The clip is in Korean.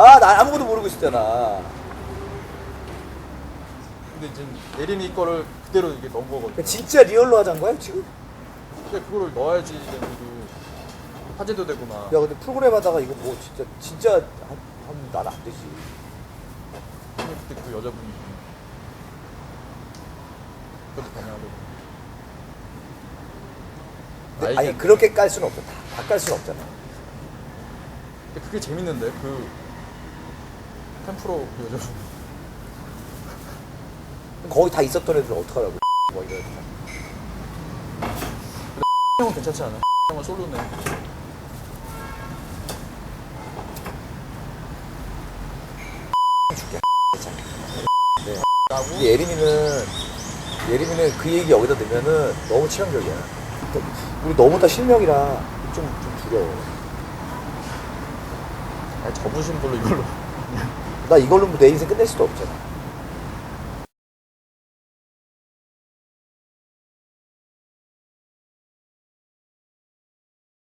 아, 나 아무것도 모르고 있었잖아. 근데 지금 예림이 거를 그대로 이게 넣은 거거든. 그러니까 진짜 리얼로 하자는 거야, 지금? 근데 그거를 넣어야지 이제 모두 화제도 되고 막. 야, 근데 프로그램 하다가 이거 뭐 진짜, 진짜 한, 하면 나는 안 되지. 그때 그 여자분이 그것도 반영하고. 근데 아, 아니, 그렇게 깔 수는 없잖아. 다 깔 수는 없잖아. 근데 그게 재밌는데 그 그 여자분. 거기 다 있었던 애들 어떡하라고. 뭐 이런. 형은 괜찮지 않아? 형은 솔로네. 줄게. 괜찮아. 네. 나고 이 예림이는, 예림이는 그 얘기 여기다 넣으면은 너무 치명적이야. 또 우리 너무 다 실명이라 좀, 좀 두려워. 아니, 접으신 걸로 이걸로. 나 이걸로 뭐내 인생 끝낼 수도 없잖아.